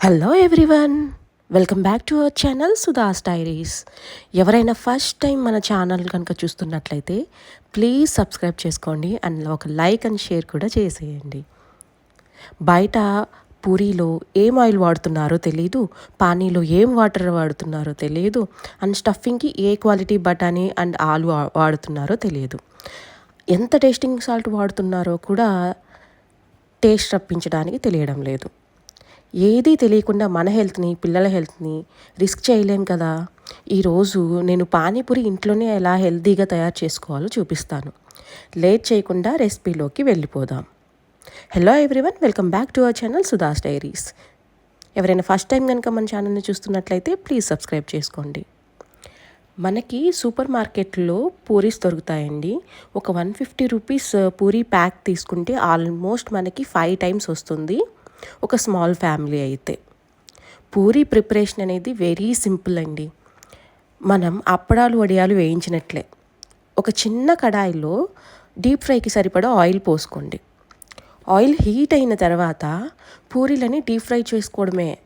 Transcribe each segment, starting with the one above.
Hello everyone welcome back to our channel Sudha's diaries ఎవరైనా first time మన channel కనుక చూస్తున్నట్లయితే ప్లీజ్ సబ్స్క్రైబ్ చేసుకోండి అండ్ ఒక లైక్ అండ్ షేర్ కూడా చేసేయండి. బయట పూరీలో ఏం ఆయిల్ వాడుతున్నారో తెలియదు పానీలో ఏం వాటర్ వాడుతున్నారో తెలియదు అండ్ స్టఫింగ్కి ఏ క్వాలిటీ బఠానీ అండ్ ఆలు వాడుతున్నారో తెలియదు ఎంత టేస్టింగ్ సాల్ట్ వాడుతున్నారో కూడా టేస్ట్ రప్పించడానికి తెలియడం లేదు. ఏదీ తెలియకుండా మన హెల్త్ని పిల్లల హెల్త్ని రిస్క్ చేయలేం కదా. ఈరోజు నేను పానీపూరి ఇంట్లోనే ఎలా హెల్తీగా తయారు చేసుకోవాలో చూపిస్తాను. లేట్ చేయకుండా రెసిపీలోకి వెళ్ళిపోదాం. Hello everyone welcome back to our channel Sudha's diaries. ఎవరైనా ఫస్ట్ టైం కనుక మన ఛానల్ని చూస్తున్నట్లయితే ప్లీజ్ సబ్స్క్రైబ్ చేసుకోండి. మనకి సూపర్ మార్కెట్లో పూరీస్ దొరుకుతాయండి. ఒక one fifty rupees puri pack తీసుకుంటే ఆల్మోస్ట్ మనకి ఫైవ్ టైమ్స్ వస్తుంది. ఒక స్మాల్ ఫ్యామిలీ అయితే. పూరీ ప్రిపరేషన్ అనేది వెరీ సింపుల్ అండి. మనం అప్పడాలు వడియాలు వేయించినట్లే. ఒక చిన్న కడాయిలో డీప్ ఫ్రైకి సరిపడా ఆయిల్ పోసుకోండి. ఆయిల్ హీట్ అయిన తర్వాత పూరీలని డీప్ ఫ్రై చేసుకోవడమే.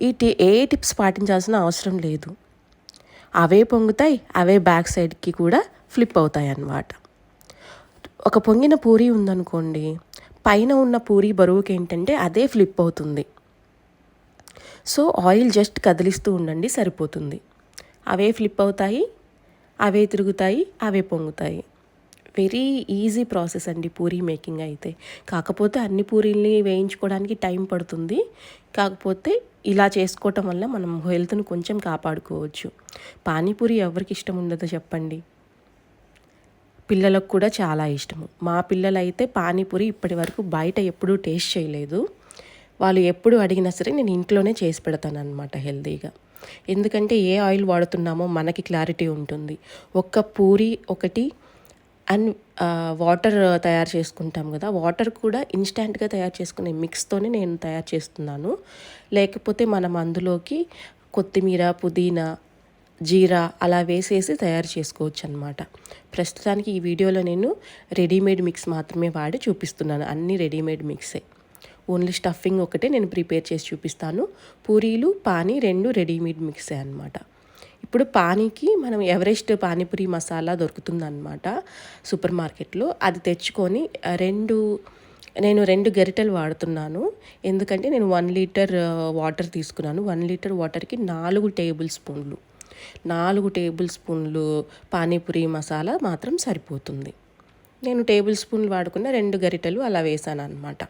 ఈ టీ ఏ టిప్స్ పాటించాల్సిన అవసరం లేదు. అవే పొంగుతాయి అవే బ్యాక్ సైడ్కి కూడా ఫ్లిప్ అవుతాయి అన్నమాట ఒక పొంగిన పూరి ఉందనుకోండి పైన ఉన్న పూరి బరువుకి ఏంటంటే అదే ఫ్లిప్ అవుతుంది. సో ఆయిల్ జస్ట్ కదిలిస్తూ ఉండండి సరిపోతుంది. అవే ఫ్లిప్ అవుతాయి అవే తిరుగుతాయి అవే పొంగుతాయి. వెరీ ఈజీ ప్రాసెస్ అండి పూరీ మేకింగ్ అయితే. కాకపోతే అన్ని పూరీల్ని వేయించుకోవడానికి టైం పడుతుంది. కాకపోతే ఇలా చేసుకోవటం వల్ల మనం హెల్త్ను కొంచెం కాపాడుకోవచ్చు. పానీపూరి ఎవరికి ఇష్టం ఉండదో చెప్పండి. పిల్లలకు కూడా చాలా ఇష్టము. మా పిల్లలైతే పానీపూరి ఇప్పటి వరకు బయట ఎప్పుడూ టేస్ట్ చేయలేదు. వాళ్ళు ఎప్పుడు అడిగినా సరే నేను ఇంట్లోనే చేసి పెడతాను అనమాట హెల్తీగా. ఎందుకంటే ఏ ఆయిల్ వాడుతున్నామో మనకి క్లారిటీ ఉంటుంది. ఒక్క పూరి ఒకటి అండ్ వాటర్ తయారు చేసుకుంటాం కదా వాటర్ కూడా ఇన్స్టాంట్గా తయారు చేసుకునే మిక్స్తోనే నేను తయారు చేస్తున్నాను. లేకపోతే మనం అందులోకి కొత్తిమీర పుదీనా జీరా అలా వేసేసి తయారు చేసుకోవచ్చు అనమాట ప్రస్తుతానికి ఈ వీడియోలో నేను రెడీమేడ్ మిక్స్ మాత్రమే వాడి చూపిస్తున్నాను. అన్ని రెడీమేడ్ మిక్సే. ఓన్లీ స్టఫింగ్ ఒకటే నేను ప్రిపేర్ చేసి చూపిస్తాను. పూరీలు పానీ రెండు రెడీమేడ్ మిక్సే అనమాట ఇప్పుడు పానీకి మనం ఎవరెస్ట్ పానీపూరి మసాలా దొరుకుతుందన్నమాట సూపర్ మార్కెట్లో. అది తెచ్చుకొని రెండు నేను రెండు గరిటెలు వాడుతున్నాను. ఎందుకంటే నేను వన్ లీటర్ వాటర్ తీసుకున్నాను. వన్ లీటర్ వాటర్కి నాలుగు టేబుల్ స్పూన్లు. నాలుగు టేబుల్ స్పూన్లు పానీపూరి మసాలా మాత్రం సరిపోతుంది. నేను టేబుల్ స్పూన్లు వాడుకున్న రెండు గరిటెలు అలా వేసాను అనమాట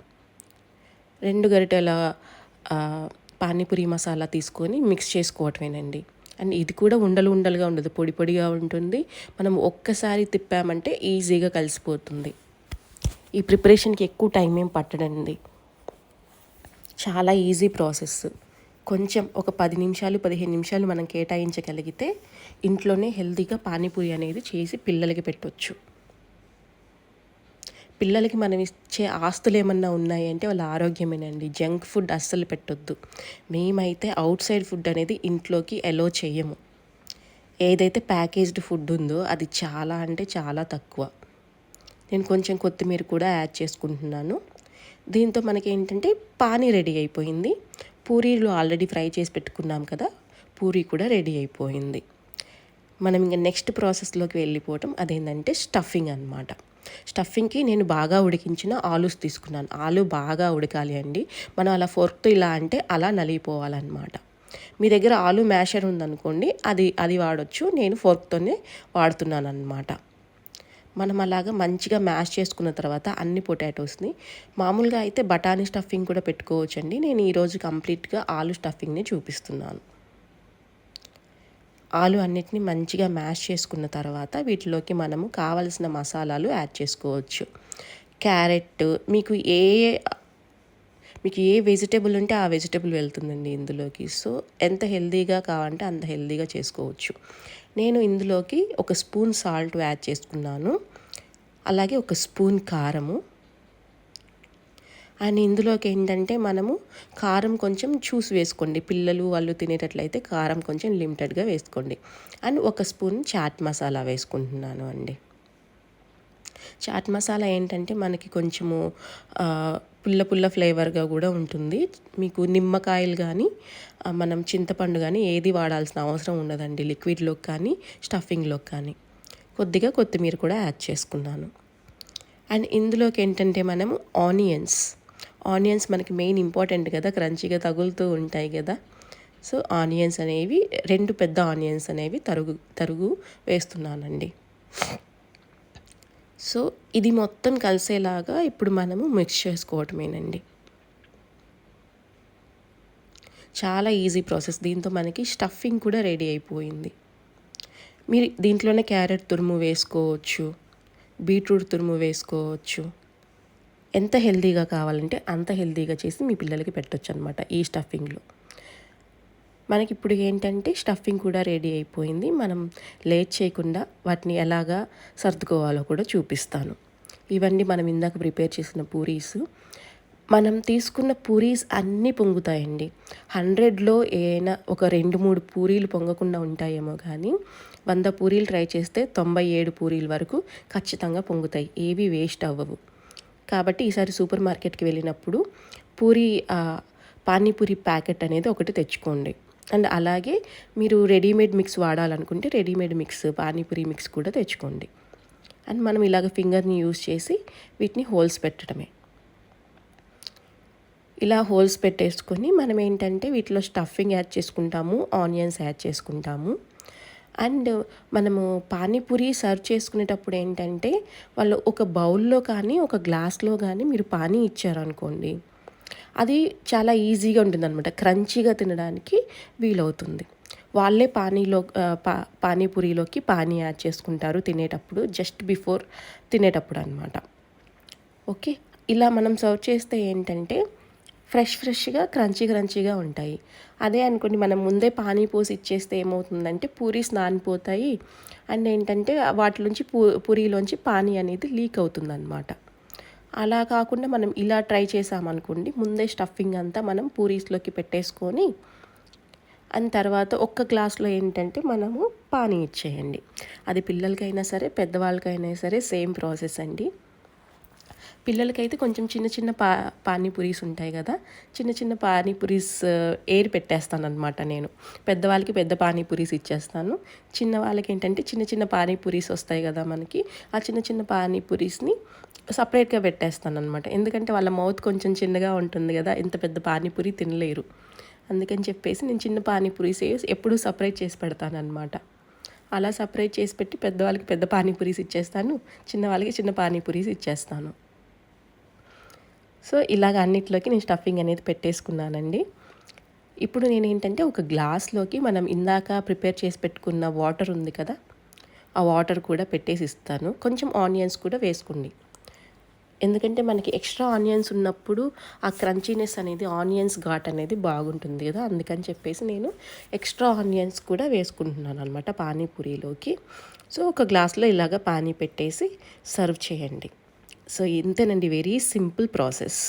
రెండు గరిటెల పానీపూరి మసాలా తీసుకొని మిక్స్ చేసుకోవటమేనండి. అండ్ ఇది కూడా ఉండలు ఉండలుగా ఉండదు పొడి పొడిగా ఉంటుంది. మనం ఒక్కసారి తిప్పామంటే ఈజీగా కలిసిపోతుంది. ఈ ప్రిపరేషన్కి ఎక్కువ టైం ఏం పట్టడండి. చాలా ఈజీ ప్రాసెస్. కొంచెం ఒక పది నిమిషాలు పదిహేను నిమిషాలు మనం కేటాయించగలిగితే ఇంట్లోనే హెల్తీగా పానీపూరి అనేది చేసి పిల్లలకి పెట్టొచ్చు. పిల్లలకి మనం ఇచ్చే ఆస్తులు ఏమన్నా ఉన్నాయంటే వాళ్ళ ఆరోగ్యమేనండి. జంక్ ఫుడ్ అస్సలు పెట్టొద్దు. మేమైతే అవుట్ సైడ్ ఫుడ్ అనేది ఇంట్లోకి ఎలో చేయము ఏదైతే ప్యాకేజ్డ్ ఫుడ్ ఉందో అది చాలా అంటే చాలా తక్కువ. నేను కొంచెం కొత్తిమీర కూడా యాడ్ చేసుకుంటున్నాను. దీంతో మనకి ఏంటంటే పానీ రెడీ అయిపోయింది. పూరీలు ఆల్రెడీ ఫ్రై చేసి పెట్టుకున్నాం కదా పూరీ కూడా రెడీ అయిపోయింది. మనం ఇంకా నెక్స్ట్ ప్రాసెస్లోకి వెళ్ళిపోవటం అదేంటంటే స్టఫింగ్ అనమాట స్టఫింగ్కి నేను బాగా ఉడికించిన ఆలూస్ తీసుకున్నాను. ఆలు బాగా ఉడకాలి అండి. మనం అలా ఫోర్క్తో ఇలా అంటే అలా నలిగిపోవాలన్నమాట. మీ దగ్గర ఆలు మ్యాషర్ ఉందనుకోండి అది అది వాడొచ్చు. నేను ఫోర్క్తోనే వాడుతున్నాను అనమాట మనం అలాగా మంచిగా మ్యాష్ చేసుకున్న తర్వాత అన్ని పొటాటోస్ని. మామూలుగా అయితే బఠానీ స్టఫింగ్ కూడా పెట్టుకోవచ్చండి. నేను ఈరోజు కంప్లీట్గా ఆలు స్టఫింగ్ని చూపిస్తున్నాను. ఆలు అన్నిటిని మంచిగా మ్యాష్ చేసుకున్న తర్వాత వీటిలోకి మనము కావలసిన మసాలాలు యాడ్ చేసుకోవచ్చు. క్యారెట్ మీకు ఏ మీకు ఏ వెజిటేబుల్ ఉంటే ఆ వెజిటేబుల్ వెళ్తుందండి ఇందులోకి. సో ఎంత హెల్తీగా కావాలంటే అంత హెల్తీగా చేసుకోవచ్చు. నేను ఇందులోకి ఒక స్పూన్ సాల్ట్ యాడ్ చేసుకున్నాను. అలాగే ఒక స్పూన్ కారము. అండ్ ఇందులోకి ఏంటంటే మనము కారం కొంచెం చూసి వేసుకోండి. పిల్లలు వాళ్ళు తినేటట్లయితే కారం కొంచెం లిమిటెడ్గా వేసుకోండి. అండ్ ఒక స్పూన్ చాట్ మసాలా వేసుకుంటున్నాను అండి. చాట్ మసాలా ఏంటంటే మనకి కొంచెము పుల్ల పుల్ల ఫ్లేవర్గా కూడా ఉంటుంది. మీకు నిమ్మకాయలు కానీ మనం చింతపండు కానీ ఏది వాడాల్సిన అవసరం ఉండదండి. లిక్విడ్లోకి కానీ స్టఫింగ్లోకి కానీ. కొద్దిగా కొత్తిమీర కూడా యాడ్ చేసుకున్నాను. అండ్ ఇందులోకి ఏంటంటే మనము ఆనియన్స్. ఆనియన్స్ మనకి మెయిన్ ఇంపార్టెంట్ కదా క్రంచీగా తగులుతూ ఉంటాయి కదా. సో ఆనియన్స్ అనేవి రెండు పెద్ద ఆనియన్స్ అనేవి తరుగు తరుగు వేస్తున్నానండి. సో ఇది మొత్తం కలిసేలాగా ఇప్పుడు మనము మిక్స్ చేసుకోవటమేనండి. చాలా ఈజీ ప్రాసెస్ దీంతో మనకి స్టఫింగ్ కూడా రెడీ అయిపోయింది. మీరు దీంట్లోనే క్యారెట్ తురుము వేసుకోవచ్చు బీట్రూట్ తురుము వేసుకోవచ్చు. ఎంత హెల్తీగా కావాలంటే అంత హెల్తీగా చేసి మీ పిల్లలకి పెట్టొచ్చు అనమాట ఈ స్టఫింగ్లో మనకి ఇప్పుడు ఏంటంటే స్టఫింగ్ కూడా రెడీ అయిపోయింది. మనం లేట్ చేయకుండా వాటిని ఎలాగా సర్దుకోవాలో కూడా చూపిస్తాను. ఇవన్నీ మనం ఇందాక ప్రిపేర్ చేసిన పూరీస్. మనం తీసుకున్న పూరీస్ అన్నీ పొంగుతాయండి. హండ్రెడ్లో ఏమైనా ఒక రెండు మూడు పూరీలు పొంగకుండా ఉంటాయేమో కానీ వంద పూరీలు ట్రై చేస్తే తొంభై ఏడు పూరీల వరకు ఖచ్చితంగా పొంగుతాయి. ఏవి వేస్ట్ అవ్వవు. కాబట్టి ఈసారి సూపర్ మార్కెట్కి వెళ్ళినప్పుడు పూరి పానీపూరి ప్యాకెట్ అనేది ఒకటి తెచ్చుకోండి. అండ్ అలాగే మీరు రెడీమేడ్ మిక్స్ వాడాలనుకుంటే రెడీమేడ్ మిక్స్ పానీపూరి మిక్స్ కూడా తెచ్చుకోండి. అండ్ మనం ఇలాగ ఫింగర్ని యూస్ చేసి వీటిని హోల్స్ పెట్టడమే. ఇలా హోల్స్ పెట్టేసుకొని మనం ఏంటంటే వీటిలో స్టఫింగ్ యాడ్ చేసుకుంటాము ఆనియన్స్ యాడ్ చేసుకుంటాము. అండ్ మనము పానీపూరి సర్వ్ చేసుకునేటప్పుడు ఏంటంటే వాళ్ళు ఒక బౌల్లో కానీ ఒక గ్లాస్లో కానీ మీరు పానీ ఇచ్చారనుకోండి అది చాలా ఈజీగా ఉంటుంది అనమాట క్రంచీగా తినడానికి వీలవుతుంది. వాళ్ళే పానీలో పా పానీపూరిలోకి పానీ యాడ్ చేసుకుంటారు తినేటప్పుడు జస్ట్ బిఫోర్ తినేటప్పుడు అనమాట ఓకే? ఇలా మనం సర్వ్ చేస్తే ఏంటంటే ఫ్రెష్ ఫ్రెష్గా క్రంచీ క్రంచీగా ఉంటాయి. అదే అనుకోండి మనం ముందే పానీ పోసి ఇచ్చేస్తే ఏమవుతుందంటే పూరీస్ నానిపోతాయి అండ్ ఏంటంటే వాటిలోంచి పూ పూరీలోంచి పానీ అనేది లీక్ అవుతుందన్నమాట. అలా కాకుండా మనం ఇలా ట్రై చేసామనుకోండి ముందే స్టఫింగ్ అంతా మనం పూరీస్లోకి పెట్టేసుకొని అండ్ తర్వాత ఒక్క గ్లాస్లో ఏంటంటే మనము పానీ ఇచ్చేయండి. అది పిల్లలకైనా సరే పెద్దవాళ్ళకైనా సరే సేమ్ ప్రాసెస్ అండి. పిల్లలకైతే కొంచెం చిన్న చిన్న పా పానీపూరీస్ ఉంటాయి కదా చిన్న చిన్న పానీపూరీస్ ఎయిర్ పెట్టేస్తాను అనమాట నేను. పెద్దవాళ్ళకి పెద్ద పానీపూరీస్ ఇచ్చేస్తాను. చిన్న వాళ్ళకి ఏంటంటే చిన్న చిన్న పానీపూరీస్ వస్తాయి కదా మనకి ఆ చిన్న చిన్న పానీపూరీస్ని సపరేట్గా పెట్టేస్తాను అనమాట ఎందుకంటే వాళ్ళ మౌత్ కొంచెం చిన్నగా ఉంటుంది కదా ఇంత పెద్ద పానీపూరి తినలేరు. అందుకని చెప్పేసి నేను చిన్న పానీపూరీస్ ఎప్పుడూ సపరేట్ చేసి పెడతాను అనమాట అలా సపరేట్ చేసి పెట్టి పెద్దవాళ్ళకి పెద్ద పానీపూరీస్ ఇచ్చేస్తాను చిన్నవాళ్ళకి చిన్న పానీపూరీస్ ఇచ్చేస్తాను. సో ఇలాగ అన్నిట్లోకి నేను స్టఫింగ్ అనేది పెట్టేసుకున్నానండి. ఇప్పుడు నేను ఏంటంటే ఒక గ్లాస్లోకి మనం ఇందాక ప్రిపేర్ చేసి పెట్టుకున్న వాటర్ ఉంది కదా ఆ వాటర్ కూడా పెట్టేసి ఇస్తాను. కొంచెం ఆనియన్స్ కూడా వేసుకోండి. ఎందుకంటే మనకి ఎక్స్ట్రా ఆనియన్స్ ఉన్నప్పుడు ఆ క్రంచీనెస్ అనేది ఆనియన్స్ ఘాట్ అనేది బాగుంటుంది కదా. అందుకని చెప్పేసి నేను ఎక్స్ట్రా ఆనియన్స్ కూడా వేసుకుంటున్నాను అనమాట పానీపూరిలోకి. సో ఒక గ్లాస్లో ఇలాగ పానీ పెట్టేసి సర్వ్ చేయండి. సో ఇంతేనండి వెరీ సింపుల్ ప్రాసెస్.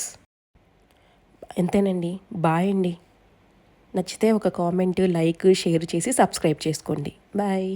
ఎంతేనండి? బాయ్ అండి. నచ్చితే ఒక కామెంట్ లైక్ షేర్ చేసి సబ్స్క్రైబ్ చేసుకోండి. బాయ్.